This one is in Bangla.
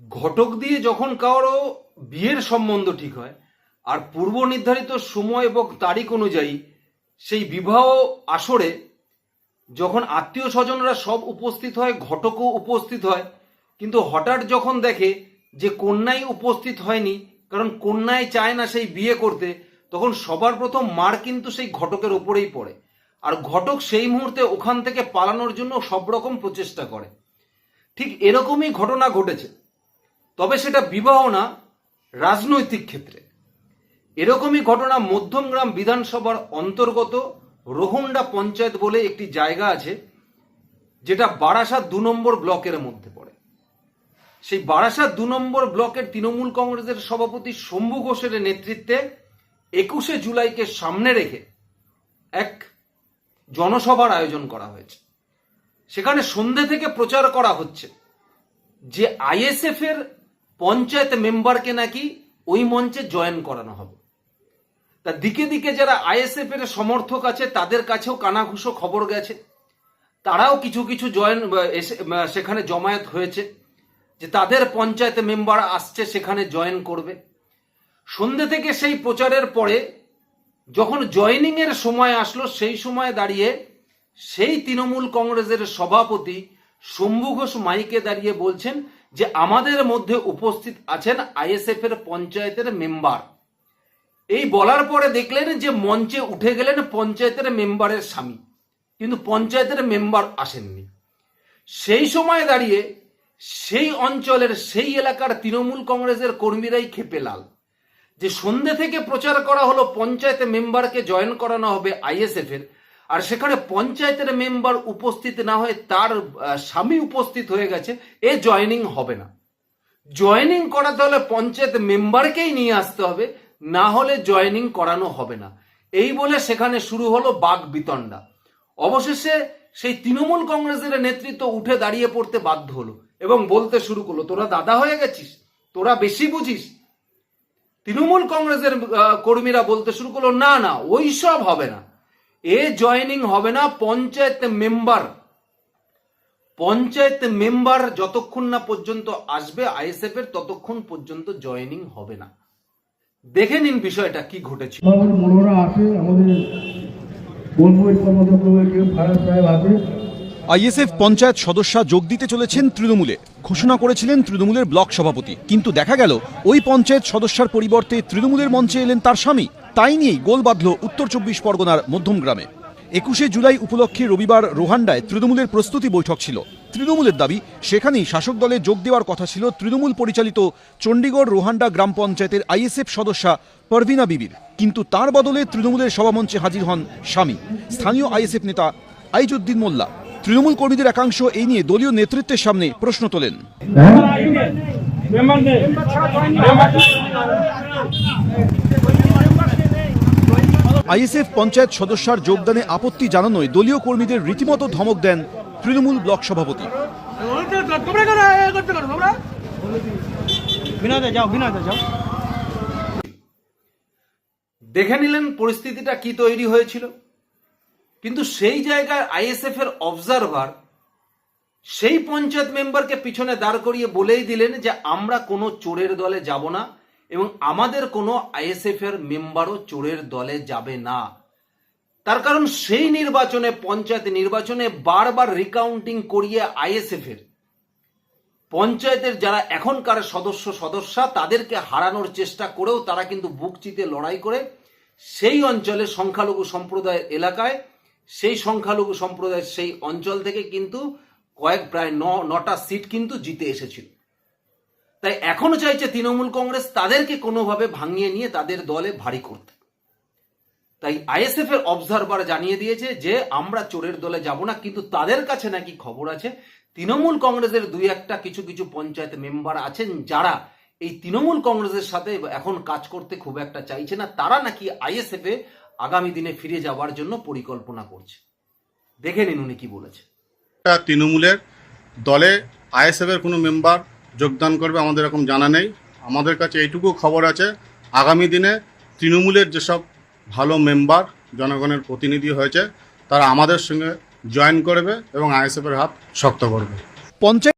ঘটক দিয়ে যখন কারও বিয়ের সম্বন্ধ ঠিক হয়, আর পূর্ব নির্ধারিত সময় এবং তারিখ অনুযায়ী সেই বিবাহ আসরে যখন আত্মীয় স্বজনরা সব উপস্থিত হয়, ঘটকও উপস্থিত হয়, কিন্তু হঠাৎ যখন দেখে যে কন্যাই উপস্থিত হয়নি, কারণ কন্যায় চায় না সেই বিয়ে করতে, তখন সবার প্রথম মার কিন্তু সেই ঘটকের ওপরেই পড়ে। আর ঘটক সেই মুহূর্তে ওখান থেকে পালানোর জন্য সব রকম প্রচেষ্টা করে। ঠিক এরকমই ঘটনা ঘটেছে। তবে সেটা বিবাহ না, রাজনৈতিক ক্ষেত্রে। এরকমই ঘটনা মধ্যমগ্রাম বিধানসভার অন্তর্গত রোহন্ডা পঞ্চায়েত বলে একটি জায়গা আছে, যেটা বারাসাত দু নম্বর ব্লকের মধ্যে পড়ে। সেই বারাসাত দু নম্বর ব্লকের তৃণমূল কংগ্রেসের সভাপতি শম্ভু ঘোষের নেতৃত্বে একুশে জুলাইকে সামনে রেখে এক জনসভার আয়োজন করা হয়েছে। সেখানে সন্ধে থেকে প্রচার করা হচ্ছে যে আইএসএফ এর পঞ্চায়েত মেম্বারকে নাকি ওই মঞ্চে জয়েন করানো হবে। তা দিকে দিকে যারা আইএসএফ এর সমর্থক আছে, তাদের কাছেও কানাঘুষো খবর গেছে। তারাও কিছু কিছু জয়েন সেখানে জমায়েত হয়েছে, যে তাদের পঞ্চায়েত মেম্বার আসছে, সেখানে জয়েন করবে। সন্ধ্যে থেকে সেই প্রচারের পরে যখন জয়েনিং এর সময় আসলো, সেই সময় দাঁড়িয়ে সেই তৃণমূল কংগ্রেসের সভাপতি শম্ভু ঘোষ মাইকে দাঁড়িয়ে বলছেন যে আমাদের মধ্যে উপস্থিত আছেন আইএসএফ এর পঞ্চায়েতের মেম্বার। এই বলার পরে দেখলেন যে মঞ্চে উঠে গেলেন পঞ্চায়েতের মেম্বারের স্বামী, কিন্তু পঞ্চায়েতের মেম্বার আসেননি। সেই সময় দাঁড়িয়ে সেই অঞ্চলের সেই এলাকার তৃণমূল কংগ্রেসের কর্মীরাই খেপে লাল। যে সন্ধ্যে থেকে প্রচার করা হলো পঞ্চায়েত মেম্বারকে জয়েন করানো হবে আইএসএফ এর আর সেখানে পঞ্চায়েতের মেম্বার উপস্থিত না হয়ে তার স্বামী উপস্থিত হয়ে গেছে, এ জয়েনিং হবে না। জয়েনিং করাতে হলে পঞ্চায়েত মেম্বারকেই নিয়ে আসতে হবে, না হলে জয়েনিং করানো হবে না। এই বলে সেখানে শুরু হলো বাঘ বিতণ্ডা। অবশেষে সেই তৃণমূল কংগ্রেসের নেতৃত্ব উঠে দাঁড়িয়ে পড়তে বাধ্য হলো এবং বলতে শুরু করল, তোরা দাদা হয়ে গেছিস? তোরা বেশি বুঝিস? তৃণমূল কংগ্রেসের কর্মীরা বলতে শুরু করল, না না, ওই সব হবে না। এ জয়েনিং হবে না পঞ্চায়েত মেম্বার পঞ্চায়েত মেম্বার যতক্ষণ না পর্যন্ত আসবে আইএসএফ এর ততক্ষণ পর্যন্ত জয়েনিং হবে না। দেখে নিন বিষয়টা কি ঘটেছিল আমাদের মনোরা আছে আমাদের আইএসএফ পঞ্চায়েত সদস্যা যোগ দিতে চলেছেন তৃণমূলে। ঘোষণা করেছিলেন তৃণমূলের ব্লক সভাপতি। কিন্তু দেখা গেল ওই পঞ্চায়েত সদস্যার পরিবর্তে তৃণমূলের মঞ্চে এলেন তার স্বামী। তাই নিয়েই গোল বাঁধল উত্তর চব্বিশ পরগনার মধ্যমগ্রামে একুশে জুলাই উপলক্ষে রবিবার রোহান্ডায় তৃণমূলের প্রস্তুতি বৈঠক ছিল। তৃণমূলের দাবি সেখানেই শাসক দলে যোগ দেওয়ার কথা ছিল তৃণমূল পরিচালিত চণ্ডীগড় রোহান্ডা গ্রাম পঞ্চায়েতের আইএসএফ সদস্যা পারভিনা বিবির। কিন্তু তার বদলে তৃণমূলের সভামঞ্চে হাজির হন স্বামী। স্থানীয় আইএসএফ নেতা আইজুদ্দিন মোল্লা। তৃণমূল কর্মীদের একাংশ এই নিয়ে দলীয় নেতৃত্বের সামনে প্রশ্ন তোলেন। হ্যাঁ? আইএসএফ পঞ্চায়েত সদস্যার যোগদানে আপত্তি জানানোয় দলীয় কর্মীদের রীতিমতো ধমক দেন তৃণমূল ব্লক সভাপতি। দেখে নিলেন পরিস্থিতিটা কি তৈরি হয়েছিল। কিন্তু সেই জায়গায় আইএসএফ এর অবজারভার সেই পঞ্চায়েত মেম্বারকে পিছনে দাঁড় করিয়ে বলেই দিলেন যে আমরা কোনো চোরের দলে যাব না। এবং আমাদের কোনো আইএসএফ এর মেম্বারও চোরের দলে যাবে না। তার কারণ সেই নির্বাচনে, পঞ্চায়েত নির্বাচনে বারবার রিকাউন্টিং করিয়ে আইএসএফ এর। পঞ্চায়েতের যারা এখনকার সদস্য, সদস্যা, তাদেরকে হারানোর চেষ্টা করেও তারা কিন্তু বুক চিতে লড়াই করে। সেই অঞ্চলে সংখ্যালঘু সম্প্রদায়ের এলাকায়, সেই সংখ্যালঘু সম্প্রদায়ের সেই অঞ্চল থেকে কিন্তু কয়েক, প্রায় ন, নটা সিট কিন্তু জিতে এসেছিল। তাই এখনও চাইছে তৃণমূল কংগ্রেস তাদেরকে কোনোভাবে ভাঙিয়ে নিয়ে তাদের দলে ভারী করতে। তাই আইএসএফ এর অবজারভার জানিয়ে দিয়েছে যে, আমরা চোরের দলে যাব না, কিন্তু তাদের কাছে নাকি খবর আছে। তৃণমূল কংগ্রেসের দুই একটা কিছু কিছু পঞ্চায়েত মেম্বার আছেন যারা এই তৃণমূল কংগ্রেসের সাথে এখন কাজ করতে খুব একটা চাইছে না। তারা নাকি আইএসএফ এ আগামী দিনে ফিরে যাওয়ার জন্য পরিকল্পনা করছে। দেখে নিন উনি কি বলেছে। তৃণমূলের দলে আইএসএফের কোনো মেম্বার যোগদান করবে, আমাদের এরকম জানা নেই। আমাদের কাছে এইটুকু খবর আছে, আগামী দিনে তৃণমূলের যেসব ভালো মেম্বার, জনগণের প্রতিনিধি হয়েছে, তারা আমাদের সঙ্গে জয়েন করবে এবং আইএসএফের হাত শক্ত করবে। পঞ্চায়েত